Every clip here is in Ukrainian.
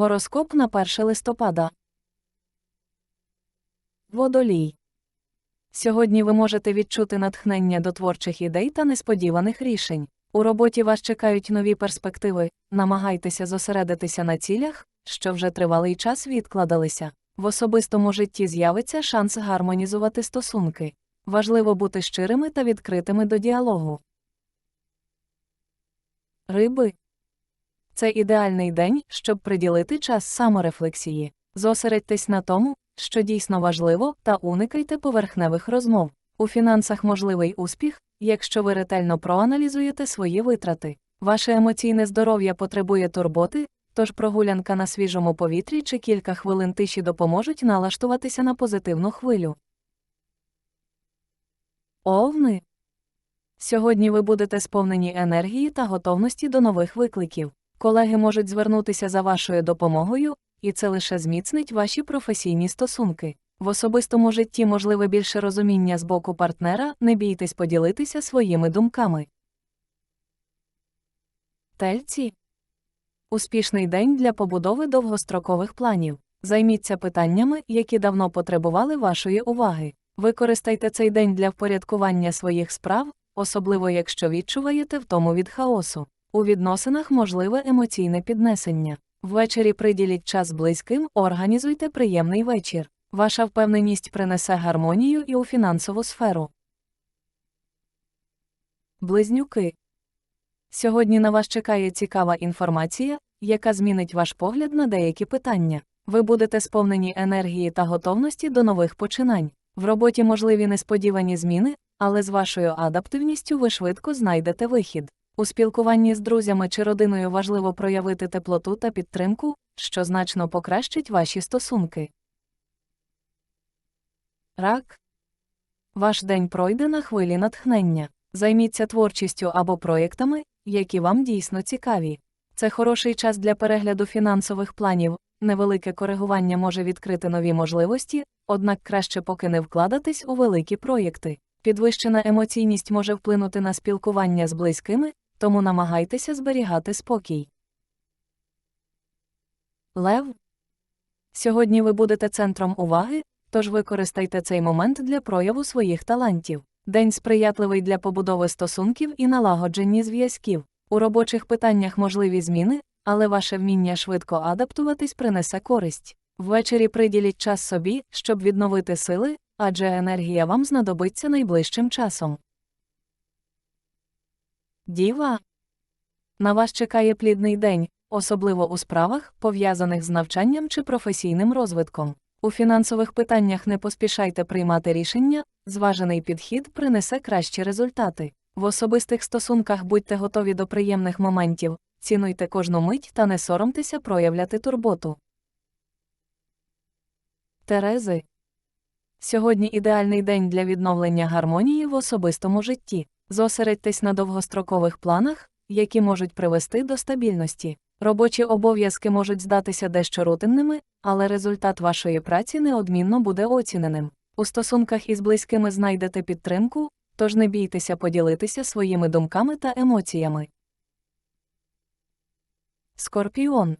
Гороскоп на 1 листопада. Водолій. Сьогодні ви можете відчути натхнення до творчих ідей та несподіваних рішень. У роботі вас чекають нові перспективи, намагайтеся зосередитися на цілях, що вже тривалий час відкладалися. В особистому житті з'явиться шанс гармонізувати стосунки. Важливо бути щирими та відкритими до діалогу. Риби. Це ідеальний день, щоб приділити час саморефлексії. Зосередьтесь на тому, що дійсно важливо, та уникайте поверхневих розмов. У фінансах можливий успіх, якщо ви ретельно проаналізуєте свої витрати. Ваше емоційне здоров'я потребує турботи, тож прогулянка на свіжому повітрі чи кілька хвилин тиші допоможуть налаштуватися на позитивну хвилю. Овни. Сьогодні ви будете сповнені енергії та готовності до нових викликів. Колеги можуть звернутися за вашою допомогою, і це лише зміцнить ваші професійні стосунки. В особистому житті можливе більше розуміння з боку партнера, не бійтесь поділитися своїми думками. Тельці. Успішний день для побудови довгострокових планів. Займіться питаннями, які давно потребували вашої уваги. Використайте цей день для впорядкування своїх справ, особливо якщо відчуваєте втому від хаосу. У відносинах можливе емоційне піднесення. Ввечері приділіть час близьким, організуйте приємний вечір. Ваша впевненість принесе гармонію і у фінансову сферу. Близнюки. Сьогодні на вас чекає цікава інформація, яка змінить ваш погляд на деякі питання. Ви будете сповнені енергії та готовності до нових починань. В роботі можливі несподівані зміни, але з вашою адаптивністю ви швидко знайдете вихід. У спілкуванні з друзями чи родиною важливо проявити теплоту та підтримку, що значно покращить ваші стосунки. Рак. Ваш день пройде на хвилі натхнення. Займіться творчістю або проєктами, які вам дійсно цікаві. Це хороший час для перегляду фінансових планів, невелике коригування може відкрити нові можливості, однак краще поки не вкладатись у великі проєкти. Підвищена емоційність може вплинути на спілкування з близькими, тому намагайтеся зберігати спокій. Лев. Сьогодні ви будете центром уваги, тож використайте цей момент для прояву своїх талантів. День сприятливий для побудови стосунків і налагодження зв'язків. У робочих питаннях можливі зміни, але ваше вміння швидко адаптуватись принесе користь. Ввечері приділіть час собі, щоб відновити сили, адже енергія вам знадобиться найближчим часом. Діва. На вас чекає плідний день, особливо у справах, пов'язаних з навчанням чи професійним розвитком. У фінансових питаннях не поспішайте приймати рішення, зважений підхід принесе кращі результати. В особистих стосунках будьте готові до приємних моментів, цінуйте кожну мить та не соромтеся проявляти турботу. Терези. Сьогодні ідеальний день для відновлення гармонії в особистому житті. Зосередьтесь на довгострокових планах, які можуть привести до стабільності. Робочі обов'язки можуть здатися дещо рутинними, але результат вашої праці неодмінно буде оціненим. У стосунках із близькими знайдете підтримку, тож не бійтеся поділитися своїми думками та емоціями. Скорпіон.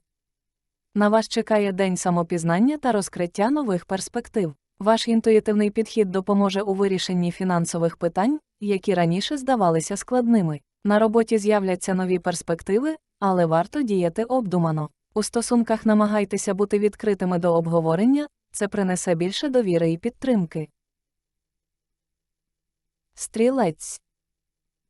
На вас чекає день самопізнання та розкриття нових перспектив. Ваш інтуїтивний підхід допоможе у вирішенні фінансових питань, які раніше здавалися складними. На роботі з'являться нові перспективи, але варто діяти обдумано. У стосунках намагайтеся бути відкритими до обговорення, це принесе більше довіри і підтримки. Стрілець.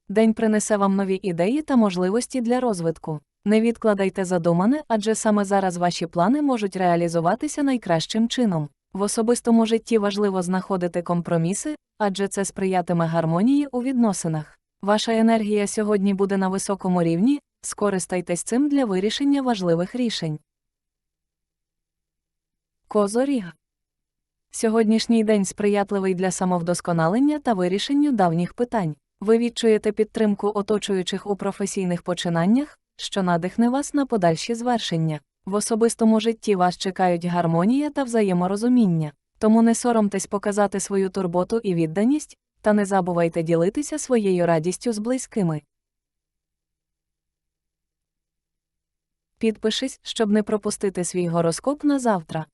День принесе вам нові ідеї та можливості для розвитку. Не відкладайте задумане, адже саме зараз ваші плани можуть реалізуватися найкращим чином. В особистому житті важливо знаходити компроміси, адже це сприятиме гармонії у відносинах. Ваша енергія сьогодні буде на високому рівні, скористайтесь цим для вирішення важливих рішень. Козоріг. Сьогоднішній день сприятливий для самовдосконалення та вирішенню давніх питань. Ви відчуєте підтримку оточуючих у професійних починаннях, що надихне вас на подальші звершення. В особистому житті вас чекають гармонія та взаєморозуміння, тому не соромтесь показати свою турботу і відданість, та не забувайте ділитися своєю радістю з близькими. Підпишись, щоб не пропустити свій гороскоп на завтра.